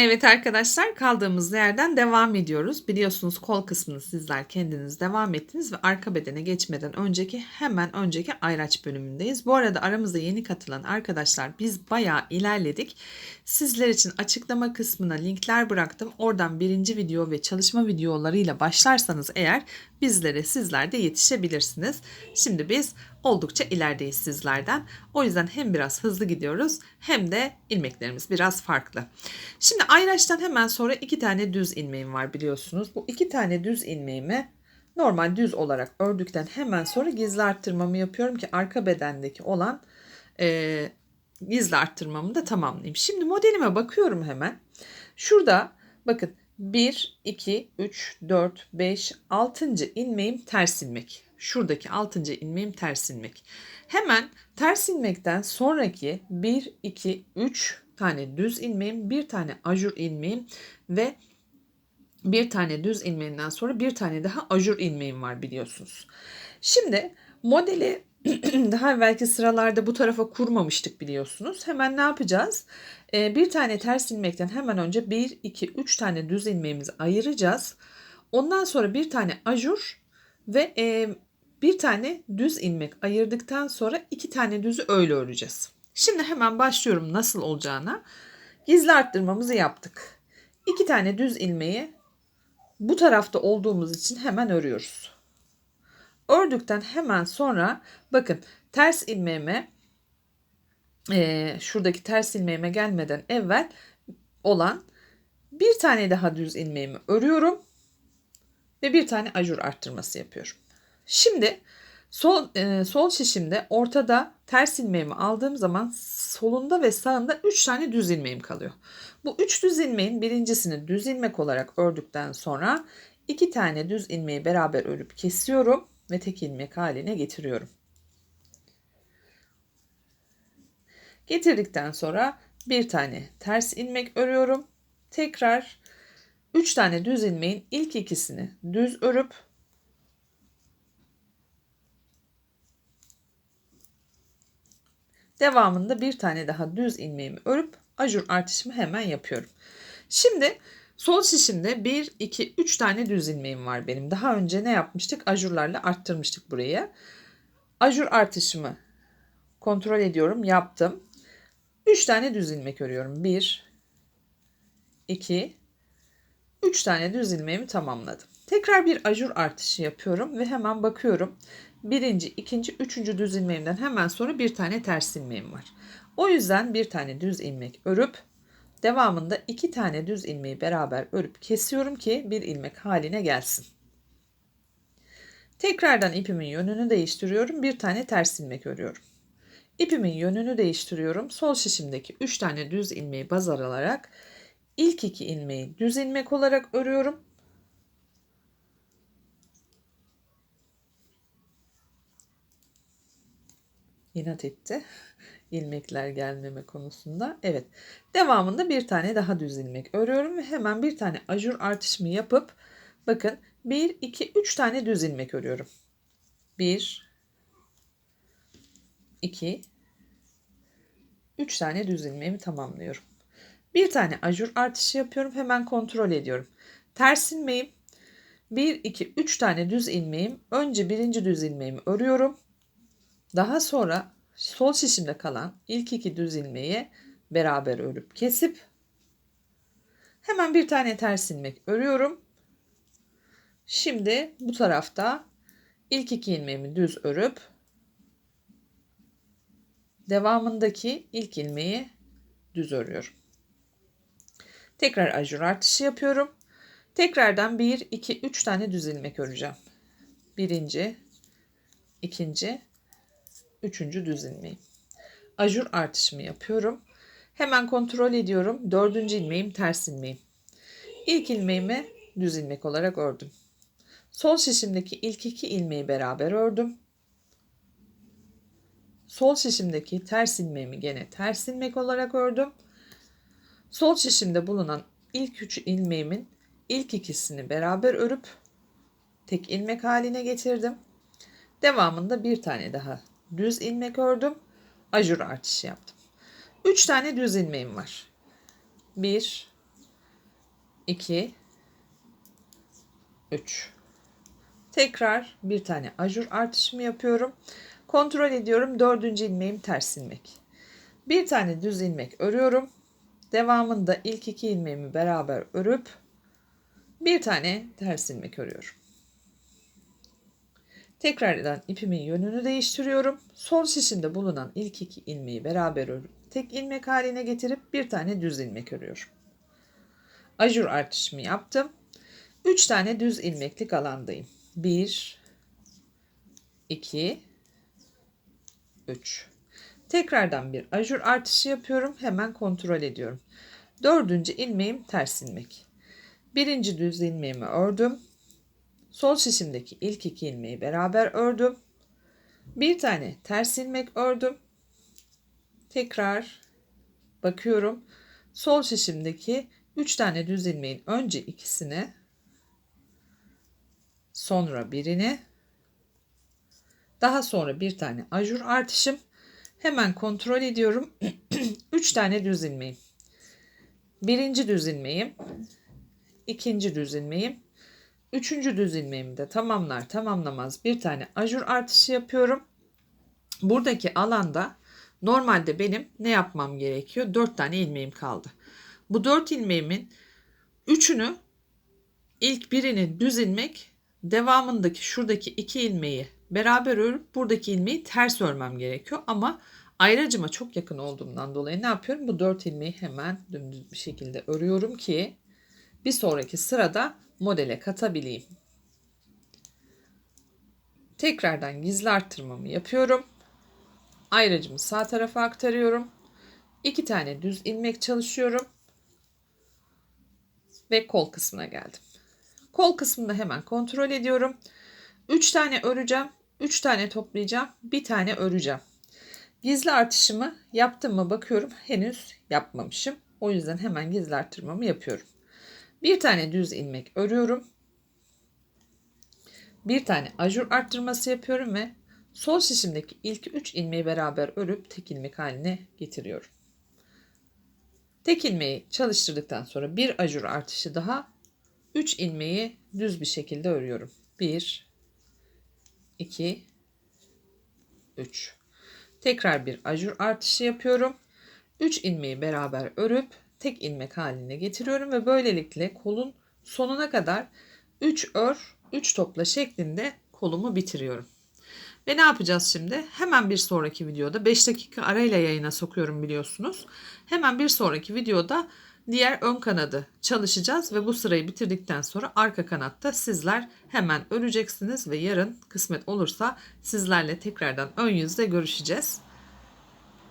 Evet arkadaşlar kaldığımız yerden devam ediyoruz. Biliyorsunuz kol kısmını sizler kendiniz devam ettiniz ve arka bedene geçmeden önceki hemen önceki ayraç bölümündeyiz. Bu arada aramıza yeni katılan arkadaşlar biz bayağı ilerledik. Sizler için açıklama kısmına linkler bıraktım. Oradan birinci video ve çalışma videolarıyla başlarsanız eğer bizlere sizler de yetişebilirsiniz. Şimdi biz oldukça ilerideyiz sizlerden. O yüzden hem biraz hızlı gidiyoruz hem de ilmeklerimiz biraz farklı. Şimdi ayraçtan hemen sonra iki tane düz ilmeğim var biliyorsunuz. Bu iki tane düz ilmeğimi normal düz olarak ördükten hemen sonra gizli arttırmamı yapıyorum ki arka bedendeki olan e, gizli arttırmamı da tamamlayayım. Şimdi modelime bakıyorum hemen. Şurada bakın 1, 2, 3, 4, 5, 6. ilmeğim ters ilmek. Şuradaki 6. ilmeğim ters ilmek. Hemen ters ilmekten sonraki 1, 2, 3 tane düz ilmeğim, bir tane ajur ilmeğim ve bir tane düz ilmeğinden sonra bir tane daha ajur ilmeğim var biliyorsunuz. Şimdi modeli daha evvelki sıralarda bu tarafa kurmamıştık biliyorsunuz. Hemen ne yapacağız? Ee, bir tane ters ilmekten hemen önce 1, 2, 3 tane düz ilmeğimizi ayıracağız. Ondan sonra bir tane ajur ve e, bir tane düz ilmek ayırdıktan sonra iki tane düzü öyle öreceğiz. Şimdi hemen başlıyorum nasıl olacağına. Gizli arttırmamızı yaptık. İki tane düz ilmeği bu tarafta olduğumuz için hemen örüyoruz. Ördükten hemen sonra bakın ters ilmeğime e, şuradaki ters ilmeğime gelmeden evvel olan bir tane daha düz ilmeğimi örüyorum ve bir tane ajur arttırması yapıyorum. Şimdi sol e, sol şişimde ortada ters ilmeğimi aldığım zaman solunda ve sağında 3 tane düz ilmeğim kalıyor. Bu 3 düz ilmeğin birincisini düz ilmek olarak ördükten sonra 2 tane düz ilmeği beraber örüp kesiyorum ve tek ilmek haline getiriyorum. Getirdikten sonra bir tane ters ilmek örüyorum. Tekrar 3 tane düz ilmeğin ilk ikisini düz örüp devamında bir tane daha düz ilmeğimi örüp ajur artışımı hemen yapıyorum. Şimdi sol şişimde 1, 2, 3 tane düz ilmeğim var benim. Daha önce ne yapmıştık? Ajurlarla arttırmıştık burayı. Ajur artışımı kontrol ediyorum. Yaptım. 3 tane düz ilmek örüyorum. 1, 2, 3 tane düz ilmeğimi tamamladım. Tekrar bir ajur artışı yapıyorum ve hemen bakıyorum. Birinci, ikinci, üçüncü düz ilmeğimden hemen sonra bir tane ters ilmeğim var. O yüzden bir tane düz ilmek örüp devamında iki tane düz ilmeği beraber örüp kesiyorum ki bir ilmek haline gelsin. Tekrardan ipimin yönünü değiştiriyorum. Bir tane ters ilmek örüyorum. İpimin yönünü değiştiriyorum. Sol şişimdeki 3 tane düz ilmeği baz alarak ilk iki ilmeği düz ilmek olarak örüyorum. İnat etti ilmekler gelmeme konusunda. Evet. Devamında bir tane daha düz ilmek örüyorum ve hemen bir tane ajur artışımı yapıp bakın 1 2 3 tane düz ilmek örüyorum. 1 2 3 tane düz ilmeğimi tamamlıyorum. Bir tane ajur artışı yapıyorum. Hemen kontrol ediyorum. Ters ilmeğim 1 2 3 tane düz ilmeğim. Önce birinci düz ilmeğimi örüyorum. Daha sonra sol şişimde kalan ilk iki düz ilmeği beraber örüp kesip hemen bir tane ters ilmek örüyorum. Şimdi bu tarafta ilk iki ilmeğimi düz örüp devamındaki ilk ilmeği düz örüyorum. Tekrar ajur artışı yapıyorum. Tekrardan 1, 2, 3 tane düz ilmek öreceğim. Birinci, ikinci üçüncü düz ilmeğim. Ajur artışımı yapıyorum. Hemen kontrol ediyorum. Dördüncü ilmeğim ters ilmeğim. İlk ilmeğimi düz ilmek olarak ördüm. Sol şişimdeki ilk iki ilmeği beraber ördüm. Sol şişimdeki ters ilmeğimi gene ters ilmek olarak ördüm. Sol şişimde bulunan ilk üç ilmeğimin ilk ikisini beraber örüp tek ilmek haline getirdim. Devamında bir tane daha düz ilmek ördüm. Ajur artışı yaptım. 3 tane düz ilmeğim var. 1 2 3 Tekrar bir tane ajur artışımı yapıyorum. Kontrol ediyorum. Dördüncü ilmeğim ters ilmek. Bir tane düz ilmek örüyorum. Devamında ilk iki ilmeğimi beraber örüp bir tane ters ilmek örüyorum. Tekrardan ipimin yönünü değiştiriyorum. Sol şişinde bulunan ilk iki ilmeği beraber örüp tek ilmek haline getirip bir tane düz ilmek örüyorum. Ajur artışımı yaptım. 3 tane düz ilmeklik alandayım. 1 2 3 Tekrardan bir ajur artışı yapıyorum. Hemen kontrol ediyorum. Dördüncü ilmeğim ters ilmek. Birinci düz ilmeğimi ördüm. Sol şişimdeki ilk iki ilmeği beraber ördüm. Bir tane ters ilmek ördüm. Tekrar bakıyorum. Sol şişimdeki 3 tane düz ilmeğin önce ikisini sonra birini daha sonra bir tane ajur artışım hemen kontrol ediyorum 3 tane düz ilmeğim birinci düz ilmeğim ikinci düz ilmeğim üçüncü düz ilmeğimi de tamamlar tamamlamaz bir tane ajur artışı yapıyorum. Buradaki alanda normalde benim ne yapmam gerekiyor? 4 tane ilmeğim kaldı. Bu 4 ilmeğimin üçünü ilk birini düz ilmek devamındaki şuradaki iki ilmeği beraber örüp buradaki ilmeği ters örmem gerekiyor. Ama ayracıma çok yakın olduğumdan dolayı ne yapıyorum? Bu dört ilmeği hemen dümdüz bir şekilde örüyorum ki bir sonraki sırada modele katabileyim. Tekrardan gizli arttırmamı yapıyorum. Ayracımı sağ tarafa aktarıyorum. İki tane düz ilmek çalışıyorum. Ve kol kısmına geldim. Kol kısmında hemen kontrol ediyorum. 3 tane öreceğim. 3 tane toplayacağım. Bir tane öreceğim. Gizli artışımı yaptım mı bakıyorum. Henüz yapmamışım. O yüzden hemen gizli arttırmamı yapıyorum. Bir tane düz ilmek örüyorum. Bir tane ajur arttırması yapıyorum ve sol şişimdeki ilk 3 ilmeği beraber örüp tek ilmek haline getiriyorum. Tek ilmeği çalıştırdıktan sonra bir ajur artışı daha 3 ilmeği düz bir şekilde örüyorum. 1 2 3 Tekrar bir ajur artışı yapıyorum. 3 ilmeği beraber örüp tek ilmek haline getiriyorum ve böylelikle kolun sonuna kadar 3 ör, 3 topla şeklinde kolumu bitiriyorum. Ve ne yapacağız şimdi? Hemen bir sonraki videoda 5 dakika arayla yayına sokuyorum biliyorsunuz. Hemen bir sonraki videoda diğer ön kanadı çalışacağız ve bu sırayı bitirdikten sonra arka kanatta sizler hemen öreceksiniz ve yarın kısmet olursa sizlerle tekrardan ön yüzde görüşeceğiz.